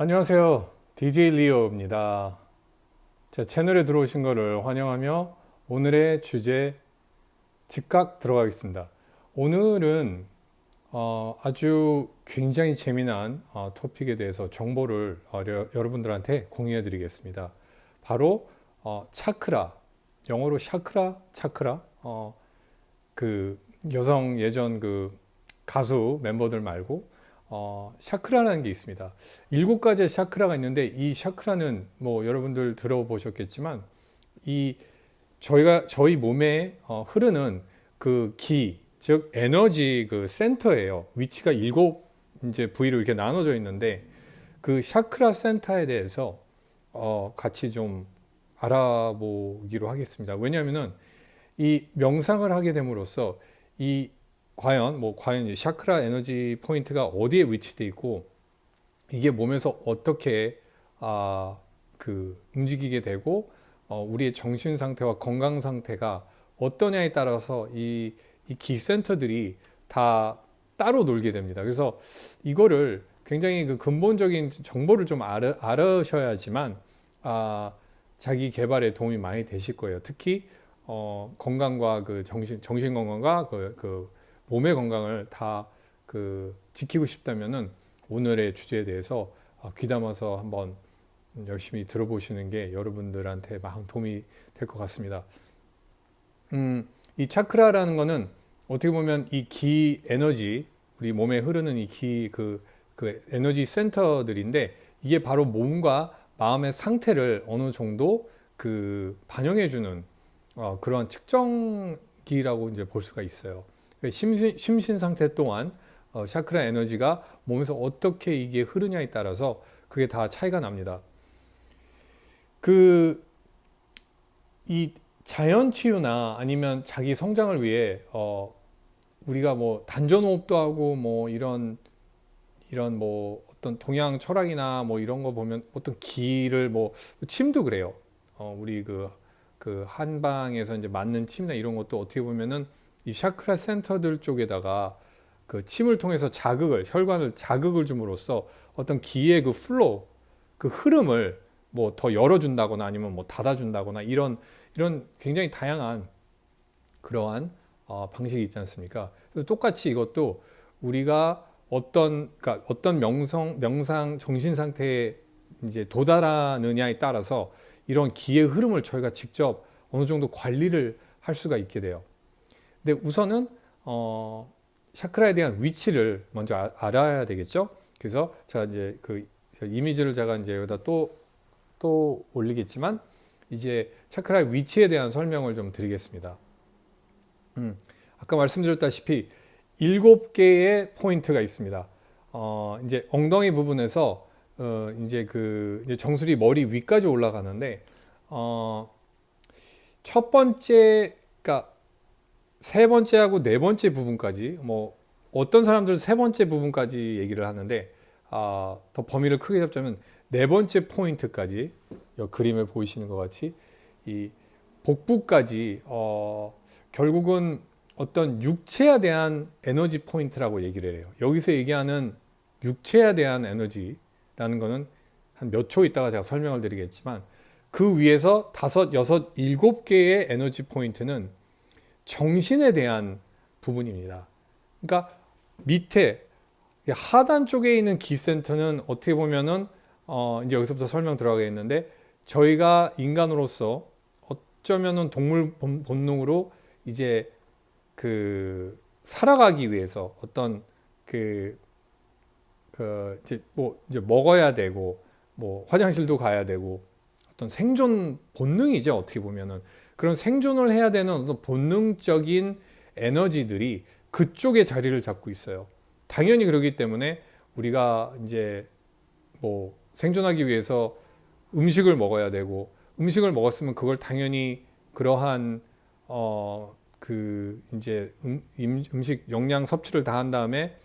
안녕하세요. DJ 리오입니다. 제 채널에 들어오신 것을 환영하며 오늘의 주제 즉각 들어가겠습니다. 오늘은 어, 아주 굉장히 재미난 어, 토픽에 대해서 정보를 어, 여, 여러분들한테 공유해 드리겠습니다. 바로 어, 차크라, 영어로 샤크라, 차크라, 어, 그 여성 예전 그 가수 멤버들 말고 어, 샤크라라는 게 있습니다. 일곱 가지의 샤크라가 있는데 이 샤크라는 뭐 여러분들 들어보셨겠지만 이 저희가 저희 몸에 어, 흐르는 그 기, 즉 에너지 그 센터예요. 위치가 일곱 이제 부위로 이렇게 나눠져 있는데 그 샤크라 센터에 대해서 어, 같이 좀 알아보기로 하겠습니다. 왜냐하면은 이 명상을 하게 됨으로써 이 과연 뭐 과연 이 샤크라 에너지 포인트가 어디에 위치돼 있고 이게 몸에서 어떻게 아 그 움직이게 되고 어, 우리의 정신 상태와 건강 상태가 어떠냐에 따라서 이 이 기센터들이 다 따로 놀게 됩니다. 그래서 이거를 굉장히 그 근본적인 정보를 좀 알아, 알으셔야지만 아, 자기 개발에 도움이 많이 되실 거예요. 특히 어, 건강과 그 정신 정신 건강과 그, 그 몸의 건강을 다 그 지키고 싶다면은 오늘의 주제에 대해서 어, 귀담아서 한번 열심히 들어보시는 게 여러분들한테 막 도움이 될 것 같습니다. 음, 이 차크라라는 거는 어떻게 보면 이 기 에너지 우리 몸에 흐르는 이 기 그 그 에너지 센터들인데 이게 바로 몸과 마음의 상태를 어느 정도 그 반영해 주는 어, 그런 측정기라고 이제 볼 수가 있어요. 심신, 심신 상태 또한 어, 샤크라 에너지가 몸에서 어떻게 이게 흐르냐에 따라서 그게 다 차이가 납니다. 그 이 자연 치유나 아니면 자기 성장을 위해 어, 우리가 뭐 단전 호흡도 하고 뭐 이런 이런 뭐 어떤 동양 철학이나 뭐 이런 거 보면 어떤 기를 뭐 침도 그래요. 어, 우리 그, 그 한방에서 이제 맞는 침이나 이런 것도 어떻게 보면은 이 샤크라 센터들 쪽에다가 그 침을 통해서 자극을 혈관을 자극을 줌으로써 어떤 기의 그 플로 그 흐름을 뭐 더 열어준다거나 아니면 뭐 닫아준다거나 이런 이런 굉장히 다양한 그러한 어, 방식이 있지 않습니까? 똑같이 이것도 우리가 어떤 그러니까 어떤 명성 명상 정신 상태에 이제 도달하느냐에 따라서 이런 기의 흐름을 저희가 직접 어느 정도 관리를 할 수가 있게 돼요. 근데 우선은 어, 샤크라에 대한 위치를 먼저 아, 알아야 되겠죠. 그래서 제가 이제 그 이미지를 제가 이제 여기다 또, 또 올리겠지만 이제 차크라의 위치에 대한 설명을 좀 드리겠습니다. 음, 아까 말씀드렸다시피 일곱 개의 포인트가 있습니다. 어, 이제 엉덩이 부분에서 어, 이제 그 이제 정수리 머리 위까지 올라가는데 어, 첫 번째, 그러니까 세 번째하고 네 번째 부분까지 뭐 어떤 사람들은 세 번째 부분까지 얘기를 하는데 아, 더 범위를 크게 잡자면 네 번째 포인트까지 이 그림을 보이시는 것 같이 이 복부까지 어, 결국은 어떤 육체에 대한 에너지 포인트라고 얘기를 해요. 여기서 얘기하는 육체에 대한 에너지라는 거는 한 몇 초 있다가 제가 설명을 드리겠지만 그 위에서 다섯, 여섯, 일곱 개의 에너지 포인트는 정신에 대한 부분입니다. 그러니까 밑에 하단 쪽에 있는 기센터는 어떻게 보면은 어 이제 여기서부터 설명 들어가겠는데 저희가 인간으로서 어쩌면은 동물 본능으로 이제 그 살아가기 위해서 어떤 그, 그 이제 뭐 이제 먹어야 되고 뭐 화장실도 가야 되고 어떤 생존 본능이죠 어떻게 보면은 그런 생존을 해야 되는 어떤 본능적인 에너지들이 그쪽에 자리를 잡고 있어요. 당연히 그러기 때문에 우리가 이제 뭐 생존하기 위해서 음식을 먹어야 되고 음식을 먹었으면 그걸 당연히 그러한 어 그 이제 음, 음식 영양 섭취를 다 한 다음에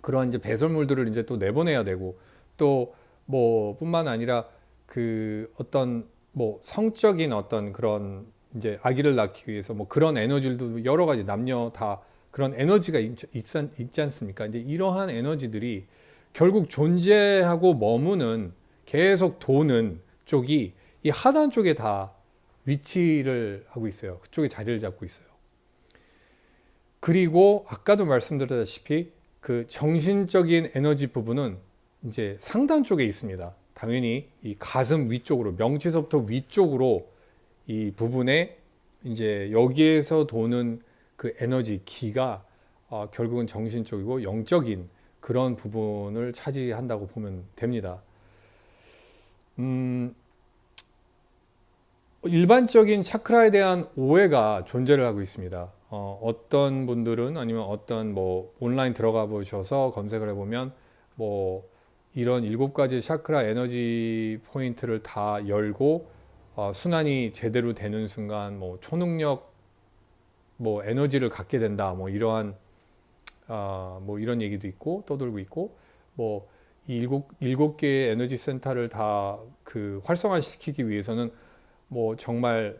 그러한 이제 배설물들을 이제 또 내보내야 되고 또 뭐 뿐만 아니라 그 어떤 뭐 성적인 어떤 그런 이제 아기를 낳기 위해서 뭐 그런 에너지들도 여러 가지 남녀 다 그런 에너지가 있, 있지 않습니까? 이제 이러한 에너지들이 결국 존재하고 머무는 계속 도는 쪽이 이 하단 쪽에 다 위치를 하고 있어요. 그쪽에 자리를 잡고 있어요. 그리고 아까도 말씀드렸다시피 그 정신적인 에너지 부분은 이제 상단 쪽에 있습니다. 당연히 이 가슴 위쪽으로 명치서부터 위쪽으로 이 부분에 이제 여기에서 도는 그 에너지 기가 어, 결국은 정신 쪽이고 영적인 그런 부분을 차지한다고 보면 됩니다. 음, 일반적인 차크라에 대한 오해가 존재를 하고 있습니다. 어, 어떤 분들은 아니면 어떤 뭐 온라인 들어가 보셔서 검색을 해보면 뭐 이런 일곱 가지 차크라 에너지 포인트를 다 열고 어, 순환이 제대로 되는 순간 뭐 초능력 뭐 에너지를 갖게 된다 뭐 이러한 아, 뭐 이런 얘기도 있고 떠돌고 있고 뭐이 일곱 일곱 개의 에너지 센터를 다 그 활성화시키기 위해서는 뭐 정말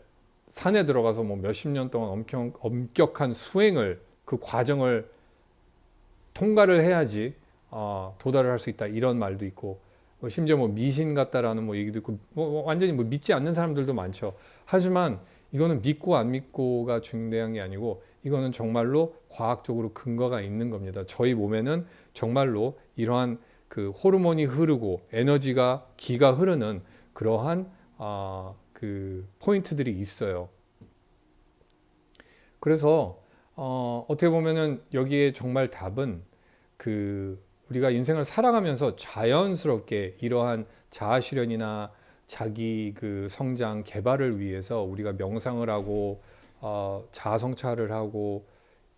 산에 들어가서 뭐 몇십 년 동안 엄격, 엄격한 수행을 그 과정을 통과를 해야지 어, 도달을 할 수 있다 이런 말도 있고 뭐 심지어 뭐 미신 같다라는 뭐 얘기도 있고 뭐 완전히 뭐 믿지 않는 사람들도 많죠. 하지만 이거는 믿고 안 믿고가 중요한 게 아니고 이거는 정말로 과학적으로 근거가 있는 겁니다. 저희 몸에는 정말로 이러한 그 호르몬이 흐르고 에너지가 기가 흐르는 그러한 아, 그 포인트들이 있어요. 그래서 어, 어떻게 보면은 여기에 정말 답은 그 우리가 인생을 살아가면서 자연스럽게 이러한 자아 실현이나 자기 그 성장 개발을 위해서 우리가 명상을 하고 어, 자아 성찰을 하고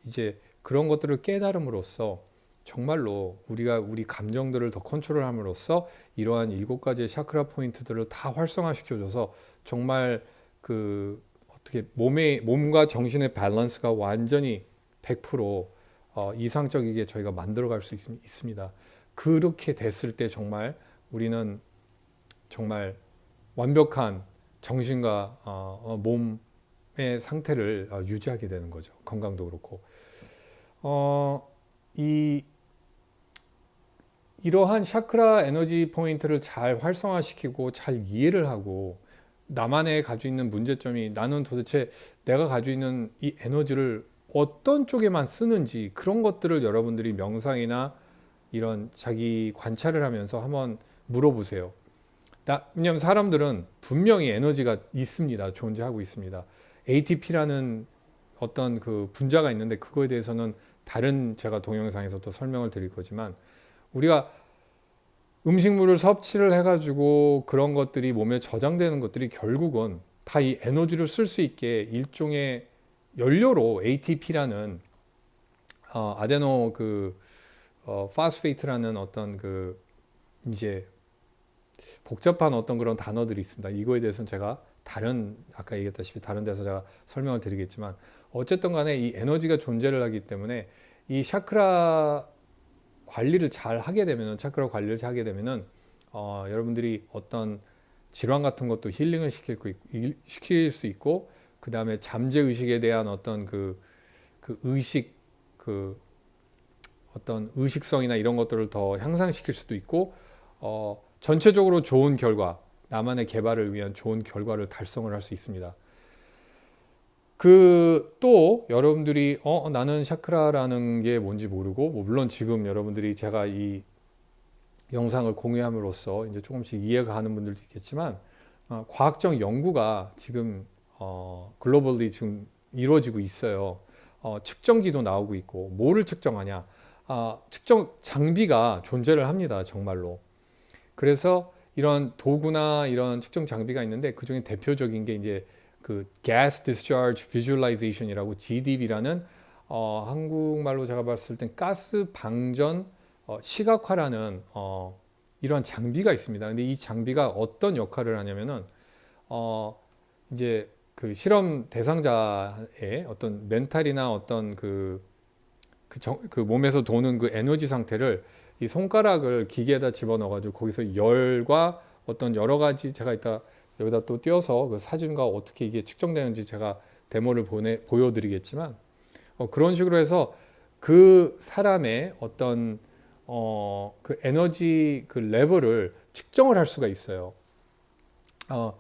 이제 그런 것들을 깨달음으로써 정말로 우리가 우리 감정들을 더 컨트롤함으로써 이러한 일곱 가지의 샤크라 포인트들을 다 활성화시켜줘서 정말 그 어떻게 몸의 몸과 정신의 밸런스가 완전히 100% 어, 이상적이게 저희가 만들어갈 수 있, 있습니다. 그렇게 됐을 때 정말 우리는 정말 완벽한 정신과 어, 어 몸의 상태를 어, 유지하게 되는 거죠. 건강도 그렇고. 어, 이 이러한 샤크라 에너지 포인트를 잘 활성화시키고 잘 이해를 하고 나만의 가지고 있는 문제점이 나는 도대체 내가 가지고 있는 이 에너지를 어떤 쪽에만 쓰는지 그런 것들을 여러분들이 명상이나 이런 자기 관찰을 하면서 한번 물어보세요. 나, 왜냐하면 사람들은 분명히 에너지가 있습니다. 존재하고 있습니다. ATP라는 어떤 그 분자가 있는데 그거에 대해서는 다른 제가 동영상에서 또 설명을 드릴 거지만 우리가 음식물을 섭취를 해가지고 그런 것들이 몸에 저장되는 것들이 결국은 다 이 에너지를 쓸 수 있게 일종의 연료로 ATP라는 어, 아데노 그 어, 파스페이트라는 어떤 그 이제 복잡한 어떤 그런 단어들이 있습니다. 이거에 대해서는 제가 다른 아까 얘기했다시피 다른 데서 제가 설명을 드리겠지만 어쨌든 간에 이 에너지가 존재를 하기 때문에 이 샤크라 관리를 잘 하게 되면은 차크라 관리를 잘 하게 되면은 어, 여러분들이 어떤 질환 같은 것도 힐링을 시킬, 시킬 수 있고 그 다음에 잠재 의식에 대한 어떤 그, 그 의식 그 어떤 의식성이나 이런 것들을 더 향상시킬 수도 있고 어, 전체적으로 좋은 결과 나만의 개발을 위한 좋은 결과를 달성을 할 수 있습니다. 그 또 여러분들이 어 나는 샤크라라는 게 뭔지 모르고 뭐 물론 지금 여러분들이 제가 이 영상을 공유함으로써 이제 조금씩 이해가 가는 분들도 있겠지만 어, 과학적 연구가 지금 어, 글로벌리 지금 이루어지고 있어요. 어, 측정기도 나오고 있고 뭐를 측정하냐? 아, 측정 장비가 존재를 합니다. 정말로. 그래서 이런 도구나 이런 측정 장비가 있는데 그 중에 대표적인 게 이제 그 Gas Discharge Visualization이라고 GDV라는 어, 한국말로 제가 봤을 땐 가스 방전 어, 시각화라는 어, 이런 장비가 있습니다. 근데 이 장비가 어떤 역할을 하냐면은 어, 이제 그 실험 대상자의 어떤 멘탈이나 어떤 그, 그, 정, 그 몸에서 도는 그 에너지 상태를 이 손가락을 기계에다 집어넣어가지고 거기서 열과 어떤 여러 가지 제가 이따 여기다 또 띄어서 그 사진과 어떻게 이게 측정되는지 제가 데모를 보내, 보여드리겠지만 어, 그런 식으로 해서 그 사람의 어떤 어, 그 에너지 그 레벨을 측정을 할 수가 있어요. 어,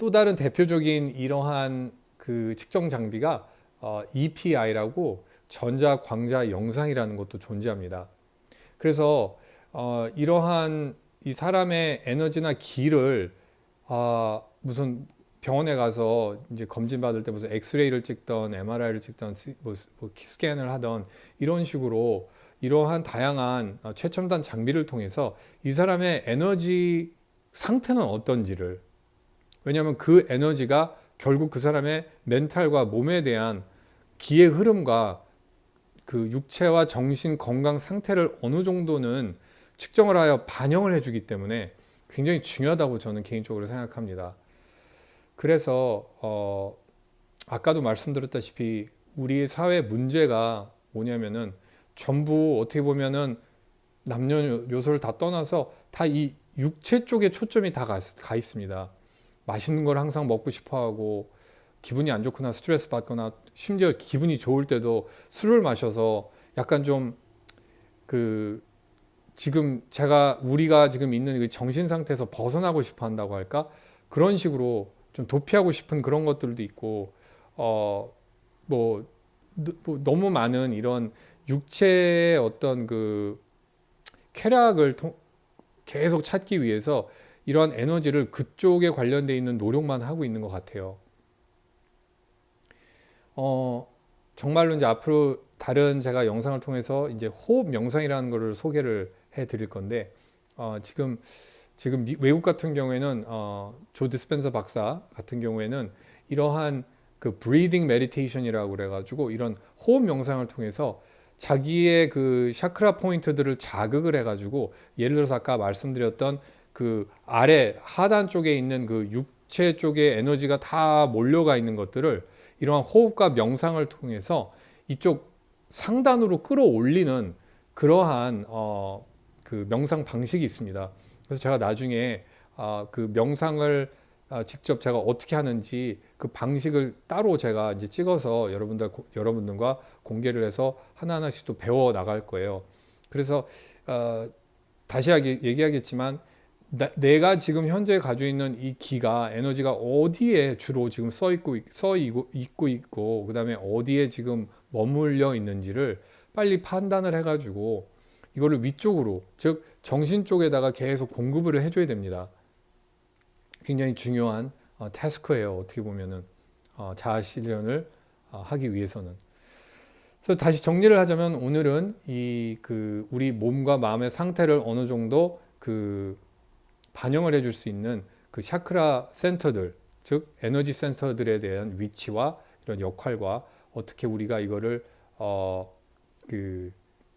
또 다른 대표적인 이러한 그 측정 장비가 어, EPI라고 전자 광자 영상이라는 것도 존재합니다. 그래서 어, 이러한 이 사람의 에너지나 기를 아, 무슨 병원에 가서 이제 검진 받을 때 무슨 엑스레이를 찍던 MRI를 찍던 스- 뭐, 스- 뭐 스캔을 하던 이런 식으로 이러한 다양한 어, 최첨단 장비를 통해서 이 사람의 에너지 상태는 어떤지를 왜냐하면 그 에너지가 결국 그 사람의 멘탈과 몸에 대한 기의 흐름과 그 육체와 정신 건강 상태를 어느 정도는 측정을 하여 반영을 해주기 때문에 굉장히 중요하다고 저는 개인적으로 생각합니다. 그래서 어, 아까도 말씀드렸다시피 우리 사회 문제가 뭐냐면은 전부 어떻게 보면은 남녀노소를 다 떠나서 다 이 육체 쪽에 초점이 다 가, 가 있습니다. 맛있는 걸 항상 먹고 싶어 하고 기분이 안 좋거나 스트레스 받거나 심지어 기분이 좋을 때도 술을 마셔서 약간 좀 그 지금 제가 우리가 지금 있는 그 정신 상태에서 벗어나고 싶어 한다고 할까? 그런 식으로 좀 도피하고 싶은 그런 것들도 있고 어 뭐 너무 많은 이런 육체의 어떤 그 쾌락을 통- 계속 찾기 위해서 이러한 에너지를 그쪽에 관련돼 있는 노력만 하고 있는 것 같아요. 어, 정말로 이제 앞으로 다른 제가 영상을 통해서 이제 호흡 명상이라는 거를 소개를 해 드릴 건데, 어, 지금, 지금 미- 외국 같은 경우에는, 어, 조 디스펜서 박사 같은 경우에는 이러한 그 breathing meditation이라고 그래가지고 이런 호흡 명상을 통해서 자기의 그 샤크라 포인트들을 자극을 해가지고 예를 들어서 아까 말씀드렸던 그 아래 하단 쪽에 있는 그 육체 쪽에 에너지가 다 몰려가 있는 것들을 이러한 호흡과 명상을 통해서 이쪽 상단으로 끌어올리는 그러한 어, 그 명상 방식이 있습니다. 그래서 제가 나중에 아, 그 명상을 아, 직접 제가 어떻게 하는지 그 방식을 따로 제가 이제 찍어서 여러분들 여러분들과 공개를 해서 하나하나씩 또 배워 나갈 거예요. 그래서 어, 다시 얘기하겠지만 나- 내가 지금 현재 가지고 있는 이 기가 에너지가 어디에 주로 지금 써 있고 써 있고, 있고 있고 그다음에 어디에 지금 머물려 있는지를 빨리 판단을 해 가지고 이거를 위쪽으로 즉 정신 쪽에다가 계속 공급을 해 줘야 됩니다. 굉장히 중요한 어, 태스크예요. 어떻게 보면은 어, 자아 실현을 어, 하기 위해서는. 그래서 다시 정리를 하자면 오늘은 이 그 우리 몸과 마음의 상태를 어느 정도 그 반영을 해줄 수 있는 그 샤크라 센터들, 즉 에너지 센터들에 대한 위치와 이런 역할과 어떻게 우리가 이거를 어 그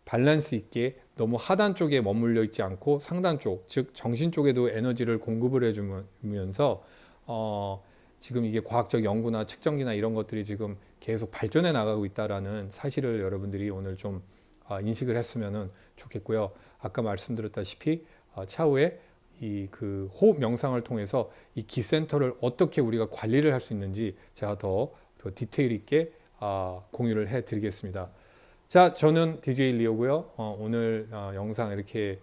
밸런스 있게 너무 하단 쪽에 머물러 있지 않고 상단 쪽, 즉 정신 쪽에도 에너지를 공급을 해주면서 어 지금 이게 과학적 연구나 측정기나 이런 것들이 지금 계속 발전해 나가고 있다라는 사실을 여러분들이 오늘 좀 어, 인식을 했으면 좋겠고요. 아까 말씀드렸다시피 어, 차후에 이 그 호흡 명상을 통해서 이 기센터를 어떻게 우리가 관리를 할 수 있는지 제가 더, 더 디테일 있게 어, 공유를 해드리겠습니다. 자, 저는 DJ 리오고요. 어, 오늘 어, 영상 이렇게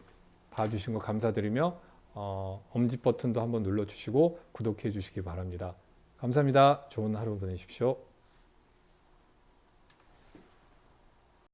봐주신 거 감사드리며 어, 엄지 버튼도 한번 눌러주시고 구독해 주시기 바랍니다. 감사합니다. 좋은 하루 보내십시오.